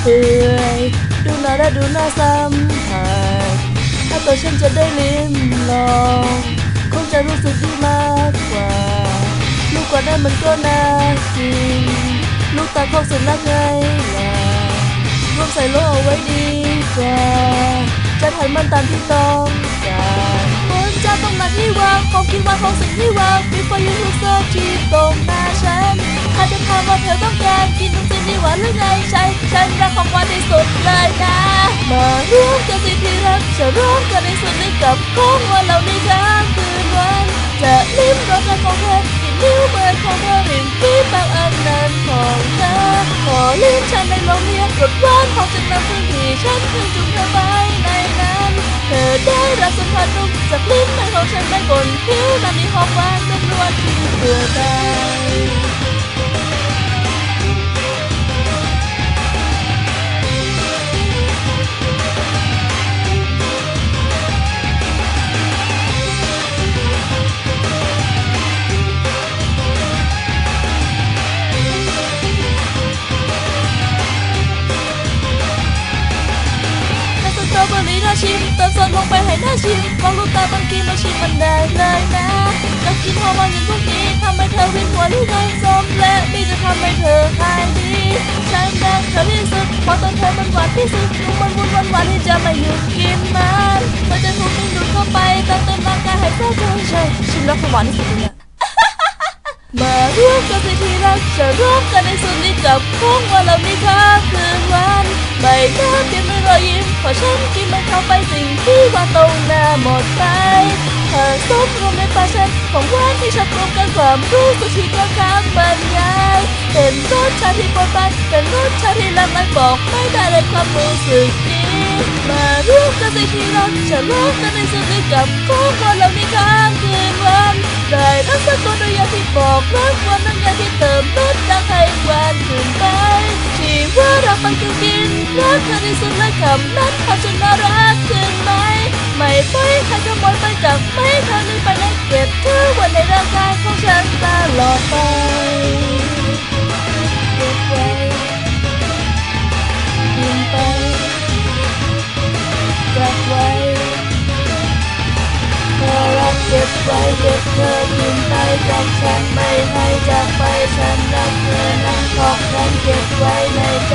เปื่อยดูหน้าและดูหน้าสัมผัสถ้าตัวฉันจะได้ลิ้มลองคงจะรู้สึกดีมากกว่า ลูกกว่านั้นมันก็น่ากิน ลูกตาของสุนัขไงล่ะรวมใส่โลเอาไว้ดีกว่าจะถ่ายมันตามที่ต้องการบนจะต้องหนักนี่วางของกินวาของสิ่งที่วาง before you look so ที่ตรงหน้าฉัน ว่าเธอต้องการกินทุกสิ่งที่หวานหรือไงใช่ฉันรักของหวานที่สุดเลยนะ มาร่วมกันสิที่รักจะร่วมกันในส่วนนี้กับของหวานเหล่านี้ค้างคืนวันจะลิ้มรสชาติของเธอกินนิ้วมือของเธอริมฝีปากอันนั้นของเธอขอลิ้มฉันในลมเลียรสหวานของฉันนั้นที่ฉันเคยจุ่มเธอไว้ในนั้นเธอได้รับสัมผัสนุ่มจากลิ้นในของฉันได้บนผิวน้ำมีหอมหวานเป็นวนที่เบื่อได้ ตรอเบอรี่น่าชิมเติมซอสลงไปให้น่าชิมมองลูกตาบางทีมาชิมมันได้เลยนะแล้วกินหอมหวานอย่างพวกนี้ทำให้เธอวินหัวหรือไงสมและมีจะทำให้เธอหายดีฉันรักเธอที่สุดเพราะตอนเธอมันหวานที่สุดนุ่มมันวุ่นวันหวานที่จะไม่หยุดกินมันมันจะถูกดึงดูดเข้าไปตั้งเต็มร่างกายให้เธอเจอใช่ฉันรักของหวานที่สุดเลยอะมาร่วมกันสิที่รักจะร่วมกันในส่วนนี้กับของวันเรานี้ค่าคืนวันไม่น่าเพียงไม่รอยยิ้มเพราะฉันกินมันเข้าไปสิ่งที่ว่าตรงหน้าหมดไปหากซบรวมในปากฉันของหวานที่ชักรวมกันความรู้สึกที่กระค้างบรรยายเป็นรสชาติที่ปนไปเป็นรสชาติที่ละมันบอกไม่ได้เลยความรู้สึกนี้มาร่วมกันสิที่รักจะร่วมกันในส่วนนี้กับของวันเรานี้ค้างคืนวันได้รักสักตัวโดยอย่าที่บอกรักวันนั้นอย่างที่เติมเม็ดรักให้ ทำนั้นเขาจะน่ารักขึ้นไหม ไม่ไปให้ขโมยไปจากไม่เธอลืมไปและเก็บเธอไว้ในร่างกายของฉันตลอดไปเก็บไว้ลืมไปรักไว้เธอรักเก็บไว้เก็บเธอลืมไปจากฉันไม่ให้จากไปฉันรักเธอนั้นของฉันเก็บไว้ในใจ